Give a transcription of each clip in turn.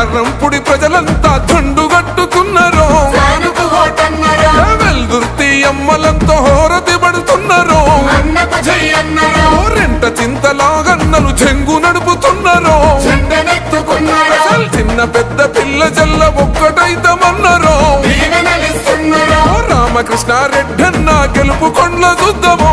కారణం పుడి ప్రజలంతా ఓటన్నరా. వెల్దుర్తి అమ్మలంతా హోరతి పడుతున్నారు. అన్నకు జై అన్నరా రెంట చింతలాగన్నలు చెంగు నడుపుతున్నారు. చిన్న పెద్ద పిల్ల జల్ల ఒక్కటైతమన్నారు. రామకృష్ణారెడ్డన్న గెలుపు కొండ్ల చూద్దాము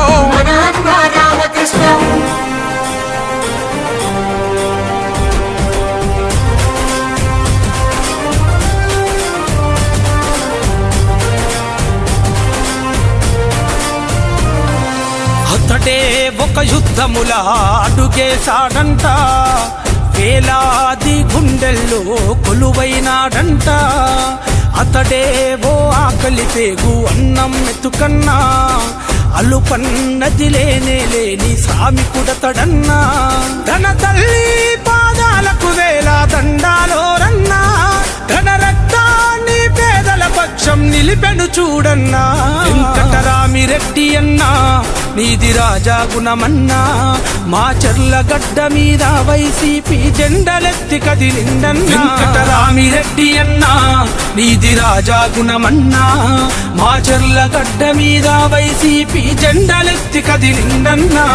యుద్ధముల అడుగేశాడంట వేలాది గుండెల్లో కొలువైనాడంట. అతడే ఓ ఆకలి పేగు అన్నం మెతుకన్నా అలుపన్నది లేనే లేని సామికుడతడన్నా తన తల్లి పాదాలకు వేల దండాలో రన్నా తన రక్త నిలిపెను చూడన్నా. వెంకటరామిరెడ్డి అన్నా. నీది రాజా గుణమన్నా. మా చెర్ల గడ్డ మీద వైసీపీ జెండలెత్తి కదిలిందన్నా. వెంకటరామిరెడ్డి అన్నా. నీది రాజా గుణమన్నా. మా చెర్ల గడ్డ మీద వైసీపీ జెండలెత్తి కదిలిందన్నా.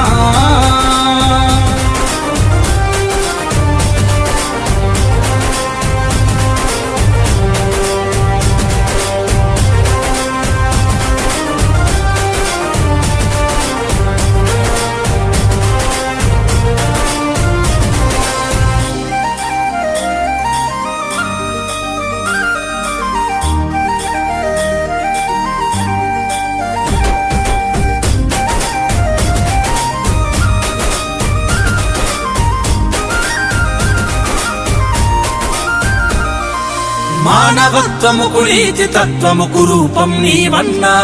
మానవత్వముకు నీతి తత్వముకు రూపం నీవన్నా.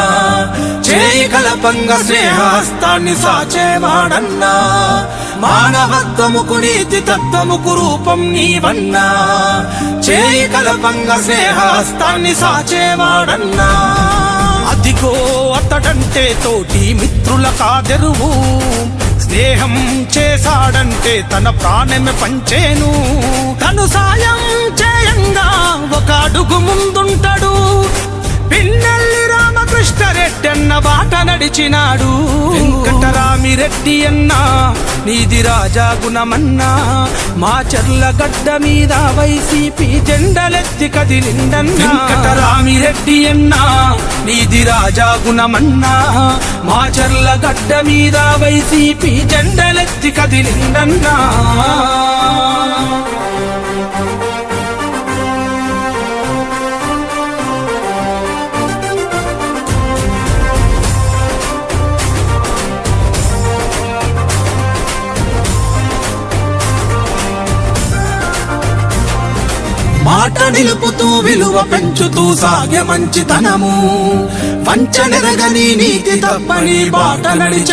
చేయి కలపంగ స్నేహాస్తాన్ని సాచేవాడన్నా మానవత్వముకు నీతి తత్వముకు రూపం నీవన్నా. చేయి కలపంగ స్నేహాస్తాన్ని సాచేవాడన్నా అదిగో అతడంటే తోటి మిత్రుల కాదెరువు. స్నేహం చేశాడంటే తన ప్రాణమే పంచేను. తను సాయం చేయంగా ఒక అడుగు ముందుంటాడు. పిన్నెల్లి రామకృష్ణరెడ్డి అన్న బాట నడిచినాడు. వెంకటరామిరెడ్డి అన్న నీది రాజా గుణమన్నా. మా చెర్ల గడ్డ మీద వైసీపీ జెండలెత్తి కదిలిందన్నా. వెంకటరామిరెడ్డి అన్న నీది రాజా గుణమన్నా. మా చెర్ల గడ్డ మీద వైసీపీ జెండలెత్తి కదిలిందన్నా. నిలుపుతూ విలువ పెంచుతూ సాగే మంచితనము. వంచనెరగని నీతి తప్పని బాట నడిచ